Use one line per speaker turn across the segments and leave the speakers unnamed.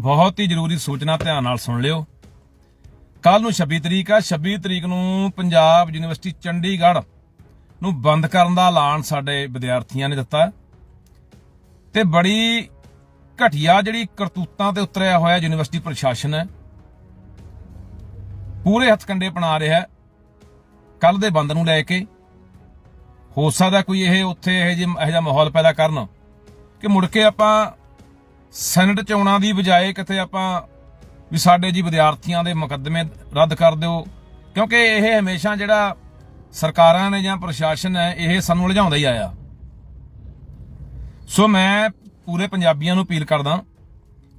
ਬਹੁਤ ਹੀ ਜ਼ਰੂਰੀ ਸੂਚਨਾ ਧਿਆਨ ਨਾਲ ਸੁਣ ਲਿਓ। ਕੱਲ ਨੂੰ 26 ਤਰੀਕ ਆ। 26 ਤਰੀਕ ਨੂੰ ਪੰਜਾਬ ਯੂਨੀਵਰਸਿਟੀ ਚੰਡੀਗੜ੍ਹ ਨੂੰ ਬੰਦ ਕਰਨ ਦਾ ਐਲਾਨ ਸਾਡੇ ਵਿਦਿਆਰਥੀਆਂ ਨੇ ਦਿੱਤਾ। ਹੈ। ਤੇ ਬੜੀ ਘਟੀਆ ਜਿਹੜੀ ਕਰਤੂਤਾਂ ਤੇ ਉਤਰਿਆ ਹੋਇਆ ਯੂਨੀਵਰਸਿਟੀ ਪ੍ਰਸ਼ਾਸਨ ਹੈ ਪੂਰੇ ਹੱਥਕੰਡੇ ਬਣਾ ਰਿਹਾ ਕੱਲ ਦੇ ਬੰਦ ਨੂੰ ਲੈ ਕੇ ਹੋ ਸਕਦਾ ਕੋਈ ਇਹ ਉੱਥੇ ਇਹ ਜਿਹਾ ਇਹ ਜਿਹਾ ਮਾਹੌਲ ਪੈਦਾ ਕਰਨ ਕਿ ਮੁੜ ਕੇ ਆਪਾਂ ਸੈਨੇਟ ਚੋਣਾਂ ਦੀ ਬਜਾਏ ਕਿਤੇ ਆਪਾਂ ਵੀ ਸਾਡੇ ਜੀ ਵਿਦਿਆਰਥੀਆਂ ਦੇ ਮੁਕੱਦਮੇ ਰੱਦ ਕਰ ਦਿਓ। ਕਿਉਂਕਿ ਇਹ ਹਮੇਸ਼ਾ ਜਿਹੜਾ ਸਰਕਾਰਾਂ ਨੇ ਜਾਂ ਪ੍ਰਸ਼ਾਸਨ ਹੈ, ਇਹ ਸਾਨੂੰ ਉਲਝਾਉਂਦਾ ਹੀ ਆਇਆ। ਸੋ ਮੈਂ ਪੂਰੇ ਪੰਜਾਬੀਆਂ ਨੂੰ ਅਪੀਲ ਕਰਦਾ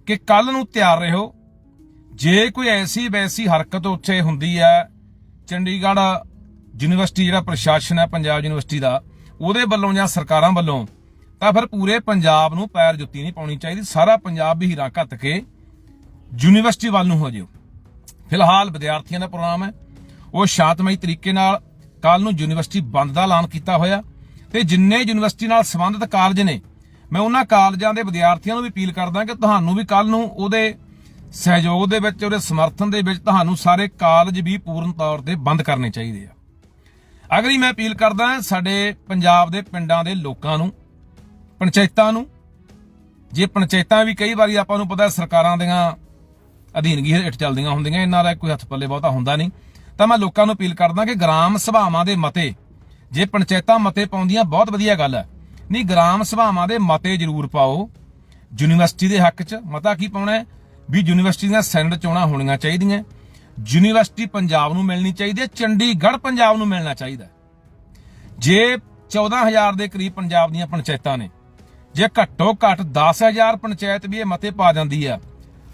ਕਿ ਕੱਲ ਨੂੰ ਤਿਆਰ ਰਹੋ। ਜੇ ਕੋਈ ਐਸੀ ਵੈਸੀ ਹਰਕਤ ਉੱਥੇ ਹੁੰਦੀ ਹੈ, ਚੰਡੀਗੜ੍ਹ ਯੂਨੀਵਰਸਿਟੀ ਜਿਹੜਾ ਪ੍ਰਸ਼ਾਸਨ ਹੈ, ਪੰਜਾਬ ਯੂਨੀਵਰਸਿਟੀ ਦਾ, ਉਹਦੇ ਵੱਲੋਂ ਜਾਂ ਸਰਕਾਰਾਂ ਵੱਲੋਂ ਤਾਂ ਫਿਰ ਪੂਰੇ ਪੰਜਾਬ ਨੂੰ ਪੈਰ ਜੁੱਤੀ ਨਹੀਂ ਪਾਉਣੀ ਚਾਹੀਦੀ, ਸਾਰਾ ਪੰਜਾਬ ਵੀ ਹੀਰਾ ਘੱਤ ਕੇ ਯੂਨੀਵਰਸਿਟੀ ਵੱਲ ਨੂੰ ਹੋ ਜਿਓ। ਫਿਲਹਾਲ ਵਿਦਿਆਰਥੀਆਂ ਦਾ ਪ੍ਰੋਗਰਾਮ ਹੈ। ਉਹ ਸ਼ਾਂਤਮਈ ਤਰੀਕੇ ਨਾਲ ਕੱਲ ਨੂੰ ਯੂਨੀਵਰਸਿਟੀ ਬੰਦ ਦਾ ਐਲਾਨ ਕੀਤਾ ਹੋਇਆ। ਤੇ ਜਿੰਨੇ ਯੂਨੀਵਰਸਿਟੀ ਨਾਲ ਸੰਬੰਧਿਤ ਕਾਲਜ ਨੇ, ਮੈਂ ਉਹਨਾਂ ਕਾਲਜਾਂ ਦੇ ਵਿਦਿਆਰਥੀਆਂ ਨੂੰ ਵੀ ਅਪੀਲ ਕਰਦਾ ਕਿ ਤੁਹਾਨੂੰ ਵੀ ਕੱਲ ਨੂੰ ਉਹਦੇ ਸਹਿਯੋਗ ਦੇ ਵਿੱਚ, ਉਹਦੇ ਸਮਰਥਨ ਦੇ ਵਿੱਚ ਤੁਹਾਨੂੰ ਸਾਰੇ ਕਾਲਜ ਵੀ ਪੂਰਨ ਤੌਰ ਤੇ ਬੰਦ ਕਰਨੇ ਚਾਹੀਦੇ ਆ। ਅਗਲੀ ਮੈਂ ਅਪੀਲ ਕਰਦਾ ਸਾਡੇ ਪੰਜਾਬ ਦੇ ਪਿੰਡਾਂ ਦੇ ਲੋਕਾਂ ਨੂੰ ਪੰਚਾਇਤਾਂ ਨੂੰ। ਜੇ ਪੰਚਾਇਤਾਂ ਵੀ ਕਈ ਵਾਰੀ ਆਪਾਂ ਨੂੰ ਪਤਾ ਸਰਕਾਰਾਂ ਦੀਆਂ ਅਧੀਨਗੀ ਹੇਠ ਚੱਲਦੀਆਂ ਹੁੰਦੀਆਂ, ਇਹਨਾਂ ਦਾ ਕੋਈ ਹੱਥ ਪੱਲੇ ਬਹੁਤਾ ਹੁੰਦਾ ਨਹੀਂ। ਤਾਂ ਮੈਂ ਲੋਕਾਂ ਨੂੰ ਅਪੀਲ ਕਰਦਾ ਕਿ ਗ੍ਰਾਮ ਸਭਾਵਾਂ ਦੇ ਮਤੇ, ਜੇ ਪੰਚਾਇਤਾਂ ਮਤੇ ਪਾਉਂਦੀਆਂ, ਬਹੁਤ ਵਧੀਆ ਗੱਲ ਹੈ। ਨਹੀਂ, ਗ੍ਰਾਮ ਸਭਾਵਾਂ ਦੇ ਮਤੇ ਜ਼ਰੂਰ ਪਾਓ। ਯੂਨੀਵਰਸਿਟੀ ਦੇ ਹੱਕ 'ਚ ਮਤਾ ਕੀ ਪਾਉਣਾ ਹੈ? ਵੀ ਯੂਨੀਵਰਸਿਟੀ ਦੀਆਂ ਸੈਨੇਟ ਚੋਣਾਂ ਹੋਣੀਆਂ ਚਾਹੀਦੀਆਂ। ਯੂਨੀਵਰਸਿਟੀ ਪੰਜਾਬ ਨੂੰ ਮਿਲਣੀ ਚਾਹੀਦੀ ਹੈ, ਚੰਡੀਗੜ੍ਹ ਪੰਜਾਬ ਨੂੰ ਮਿਲਣਾ ਚਾਹੀਦਾ ਹੈ। ਜੇ 14000 ਦੇ ਕਰੀਬ ਪੰਜਾਬ ਦੀਆਂ ਪੰਚਾਇਤਾਂ ਨੇ ਜੇ ਘੱਟੋ ਘੱਟ 10000 ਪੰਚਾਇਤ ਵੀ ਇਹ ਮਤੇ ਪਾ ਜਾਂਦੀ ਆ,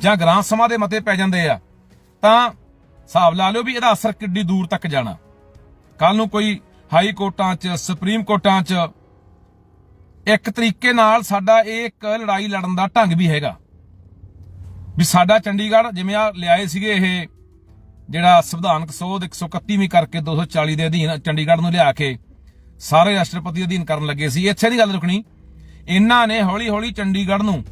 ਜਾਂ ਗ੍ਰਾਮ ਸਭਾ ਦੇ ਮਤੇ ਪੈ ਜਾਂਦੇ ਆ, ਤਾਂ ਹਿਸਾਬ ਲਾ ਲਿਓ ਵੀ ਇਹਦਾ ਅਸਰ ਕਿੱਡੀ ਦੂਰ ਤੱਕ ਜਾਣਾ। ਕੱਲ ਨੂੰ ਕੋਈ ਹਾਈ ਕੋਰਟਾਂ 'ਚ, ਸੁਪਰੀਮ ਕੋਰਟਾਂ 'ਚ, ਇੱਕ ਤਰੀਕੇ ਨਾਲ ਸਾਡਾ ਇਹ ਇੱਕ ਲੜਾਈ ਲੜਨ ਦਾ ਢੰਗ ਵੀ ਹੈਗਾ। ਵੀ ਸਾਡਾ ਚੰਡੀਗੜ੍ਹ ਜਿਵੇਂ ਆ ਲਿਆਏ ਸੀਗੇ ਇਹ, ਜਿਹੜਾ ਸੰਵਿਧਾਨਕ ਸੋਧ 131ਵੀਂ ਕਰਕੇ 240 ਦੇ ਅਧੀਨ ਚੰਡੀਗੜ੍ਹ ਨੂੰ ਲਿਆ ਕੇ, ਸਾਰੇ ਰਾਸ਼ਟਰਪਤੀ ਅਧੀਨ ਕਰਨ ਲੱਗੇ ਸੀ। ਇੱਥੇ ਦੀ ਗੱਲ ਰੁਕਣੀ ਇਹਨਾਂ ਨੇ ਹੌਲੀ ਹੌਲੀ ਚੰਡੀਗੜ੍ਹ ਨੂੰ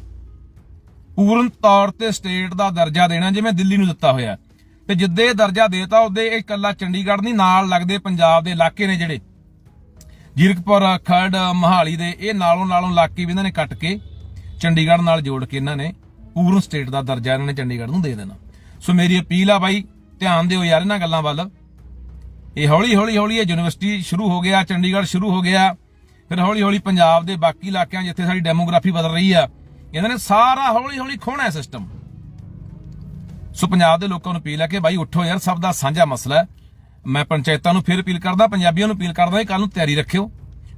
ਪੂਰਨ ਤੌਰ ਤੇ ਸਟੇਟ ਦਾ ਦਰਜਾ ਦੇਣਾ, ਜਿਵੇਂ ਦਿੱਲੀ ਨੂੰ ਦਿੱਤਾ ਹੋਇਆ। ਤੇ ਜਿੱਦੇ ਇਹ ਦਰਜਾ ਦੇਤਾ, ਉਹਦੇ ਇਹ ਇਕੱਲਾ ਚੰਡੀਗੜ੍ਹ ਨਹੀਂ, ਨਾਲ ਲੱਗਦੇ ਪੰਜਾਬ ਦੇ ਇਲਾਕੇ ਨੇ ਜਿਹੜੇ। ਜੀਰਕਪੁਰ, ਖਰੜ, ਮਹਾਲੀ ਦੇ, ਇਹ ਨਾਲੋਂ ਨਾਲੋਂ ਇਲਾਕੇ ਵੀ ਇਹਨਾਂ ਨੇ ਕੱਟ ਕੇ ਚੰਡੀਗੜ੍ਹ ਨਾਲ ਜੋੜ ਕੇ ਇਹਨਾਂ ਨੇ ਪੂਰਨ ਸਟੇਟ ਦਾ ਦਰਜਾ ਇਹਨਾਂ ਨੇ ਚੰਡੀਗੜ੍ਹ ਨੂੰ ਦੇ ਦੇਣਾ। ਸੋ ਮੇਰੀ ਅਪੀਲ ਆ ਬਾਈ, ਧਿਆਨ ਦਿਓ ਯਾਰ ਇਹਨਾਂ ਗੱਲਾਂ ਵੱਲ। ਇਹ ਹੌਲੀ ਹੌਲੀ ਹੌਲੀ ਇਹ ਯੂਨੀਵਰਸਿਟੀ ਸ਼ੁਰੂ ਹੋ ਗਿਆ, ਚੰਡੀਗੜ੍ਹ ਸ਼ੁਰੂ ਹੋ ਗਿਆ। ਫਿਰ ਹੌਲੀ ਹੌਲੀ ਪੰਜਾਬ ਦੇ ਬਾਕੀ ਇਲਾਕਿਆਂ ਜਿੱਥੇ ਸਾਡੀ ਡੈਮੋਗ੍ਰਾਫੀ ਬਦਲ ਰਹੀ ਆ, ਇਹਨਾਂ ਨੇ ਸਾਰਾ ਹੌਲੀ ਹੌਲੀ ਖੋਣਾ ਹੈ ਸਿਸਟਮ ਸੋ ਪੰਜਾਬ ਦੇ ਲੋਕਾਂ ਨੂੰ ਅਪੀਲ ਹੈ ਕਿ ਬਾਈ ਉੱਠੋ ਯਾਰ, ਸਭ ਦਾ ਸਾਂਝਾ ਮਸਲਾ ਹੈ। ਮੈਂ ਪੰਚਾਇਤਾਂ ਨੂੰ ਫਿਰ ਅਪੀਲ ਕਰਦਾ, ਪੰਜਾਬੀਆਂ ਨੂੰ ਅਪੀਲ ਕਰਦਾ ਕਿ ਕੱਲ ਨੂੰ ਤਿਆਰੀ ਰੱਖਿਓ।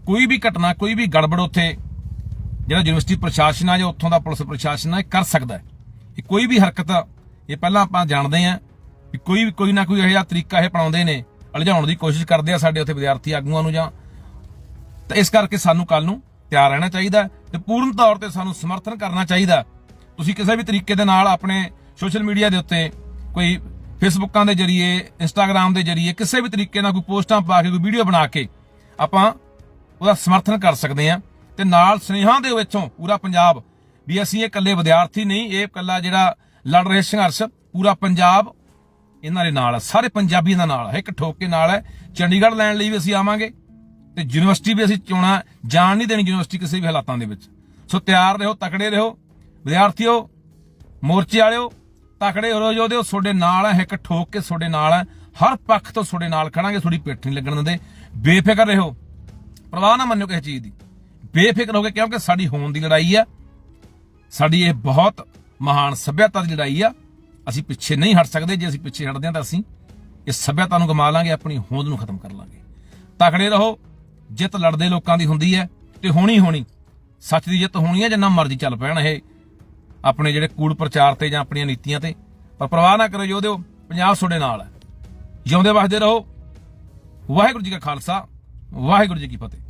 ਕੋਈ ਵੀ ਘਟਨਾ, ਕੋਈ ਵੀ ਗੜਬੜ ਉੱਥੇ, ਜਿਹੜਾ ਯੂਨੀਵਰਸਿਟੀ ਪ੍ਰਸ਼ਾਸਨ ਆ ਜਾਂ ਉੱਥੋਂ ਦਾ ਪੁਲਿਸ ਪ੍ਰਸ਼ਾਸਨ ਆ, ਇਹ ਕਰ ਸਕਦਾ ਹੈ। ਇਹ ਕੋਈ ਵੀ ਹਰਕਤ ਇਹ ਪਹਿਲਾਂ ਆਪਾਂ ਜਾਣਦੇ ਆ ਕਿ ਕੋਈ ਵੀ ਕੋਈ ਨਾ ਕੋਈ ਇਹੋ ਜਿਹਾ ਤਰੀਕਾ ਇਹ ਅਪਣਾਉਂਦੇ ਨੇ, ਅਲਝਾਉਣ ਦੀ ਕੋਸ਼ਿਸ਼ ਕਰਦੇ ਆ ਸਾਡੇ ਉੱਥੇ ਵਿਦਿਆਰਥੀ ਆਗੂਆਂ ਨੂੰ ਜਾਂ ਤਾਂ ਇਸ ਕਰਕੇ ਸਾਨੂੰ ਕੱਲ ਨੂੰ ਤਿਆਰ ਰਹਿਣਾ ਚਾਹੀਦਾ ਹੈ ਤੇ ਪੂਰਨ ਤੌਰ ਤੇ ਸਾਨੂੰ ਸਮਰਥਨ ਕਰਨਾ ਚਾਹੀਦਾ ਤੁਸੀਂ ਕਿਸੇ ਵੀ ਤਰੀਕੇ ਦੇ ਨਾਲ ਆਪਣੇ ਸੋਸ਼ਲ ਮੀਡੀਆ ਦੇ ਉੱਤੇ ਕੋਈ ਫੇਸਬੁੱਕਾਂ ਦੇ ਜਰੀਏ ਇੰਸਟਾਗ੍ਰam ਦੇ ਜਰੀਏ, ਕਿਸੇ ਵੀ ਤਰੀਕੇ ਨਾਲ ਕੋਈ ਪੋਸਟਾਂ ਪਾ ਕੇ, ਕੋਈ ਵੀਡੀਓ ਬਣਾ ਕੇ ਆਪਾਂ ਉਹਦਾ ਸਮਰਥਨ ਕਰ ਸਕਦੇ ਆ ਤੇ ਨਾਲ ਸੁਨੇਹਾ ਦੇ ਵਿੱਚੋਂ ਪੂਰਾ ਪੰਜਾਬ ਵੀ ਅਸੀਂ ਇਹ ਇਕੱਲੇ ਵਿਦਿਆਰਥੀ ਨਹੀਂ, ਇਹ ਇਕੱਲਾ ਜਿਹੜਾ ਲੜ ਰਹੇ ਸੰਘਰਸ਼, ਪੂਰਾ ਪੰਜਾਬ ਇਹਨਾਂ ਦੇ ਨਾਲ ਹੈ, ਸਾਰੇ ਪੰਜਾਬੀਆਂ ਦਾ ਨਾਲ ਹੈ, ਇੱਕ ਠੋਕ ਕੇ ਨਾਲ ਹੈ। ਚੰਡੀਗੜ੍ਹ ਲੈਣ ਲਈ ਵੀ ਅਸੀਂ ਆਵਾਂਗੇ। ਤੇ ਯੂਨੀਵਰਸਿਟੀ ਵੀ ਅਸੀਂ ਚੋਣਾ ਜਾਣ ਨਹੀਂ ਦੇਣੀ ਯੂਨੀਵਰਸਿਟੀ ਕਿਸੇ ਵੀ ਹਾਲਾਤਾਂ ਦੇ ਵਿੱਚ। ਸੋ ਤਿਆਰ ਰਹੋ, ਤਕੜੇ ਰਹੋ, ਵਿਦਿਆਰਥੀਓ, ਮੋਰਚੇ ਵਾਲਿਓ, ਤਕੜੇ ਹੋ ਜੋ ਦੇ ਤੁਹਾਡੇ ਨਾਲ ਹੈ ਇੱਕ ਠੋਕ ਕੇ ਤੁਹਾਡੇ ਨਾਲ ਹੈ ਹਰ ਪੱਖ ਤੋਂ ਤੁਹਾਡੇ ਨਾਲ ਖੜਾਂਗੇ, ਤੁਹਾਡੀ ਪਿੱਠ ਨਹੀਂ ਲੱਗਣ ਦਿੰਦੇ। ਬੇਫਿਕਰ ਰਹੋ। ਪਰਵਾਹ ਨਾ ਮੰਨਿਓ ਕਿਸੇ ਚੀਜ਼ ਦੀ। ਬੇਫਿਕਰ ਹੋ ਕੇ ਕਿਉਂਕਿ ਸਾਡੀ ਹੋਣ ਦੀ ਲੜਾਈ ਆ, ਸਾਡੀ ਇਹ ਬਹੁਤ ਮਹਾਨ ਸੱਭਿਅਤਾ ਦੀ ਲੜਾਈ ਆ। ਅਸੀਂ ਪਿੱਛੇ ਨਹੀਂ ਹਟ ਸਕਦੇ, ਜੇ ਅਸੀਂ ਪਿੱਛੇ ਹਟਦੇ ਹਾਂ ਤਾਂ ਅਸੀਂ ਇਸ ਸੱਭਿਅਤਾ ਨੂੰ ਗਮਾ ਲਾਂਗੇ, ਆਪਣੀ ਹੋਂਦ ਨੂੰ ਖਤਮ ਕਰ ਲਾਂਗੇ। ਤਕੜੇ ਰਹੋ ਜਿੱਤ ਲੜਦੇ ਲੋਕਾਂ ਦੀ ਹੁੰਦੀ ਹੈ ਤੇ ਹੋਣੀ ਹੋਣੀ। ਸੱਚ ਦੀ ਜਿੱਤ ਹੋਣੀ ਹੈ ਜਿੰਨਾ ਮਰਜ਼ੀ ਚੱਲ ਪੈਣ ਇਹ। ਆਪਣੇ ਜਿਹੜੇ ਕੂੜ ਪ੍ਰਚਾਰ ਤੇ ਜਾਂ ਆਪਣੀਆਂ ਨੀਤੀਆਂ ਤੇ। ਪਰ ਪਰਵਾਹ ਨਾ ਕਰੋ ਯੋਧਿਓ ਪੰਜਾਬ ਤੁਹਾਡੇ ਨਾਲ ਹੈ। ਜਿਉਂਦੇ ਵਸਦੇ ਰਹੋ। ਵਾਹਿਗੁਰੂ ਜੀ ਕਾ ਖਾਲਸਾ, ਵਾਹਿਗੁਰੂ ਜੀ ਕੀ ਫਤਿਹ।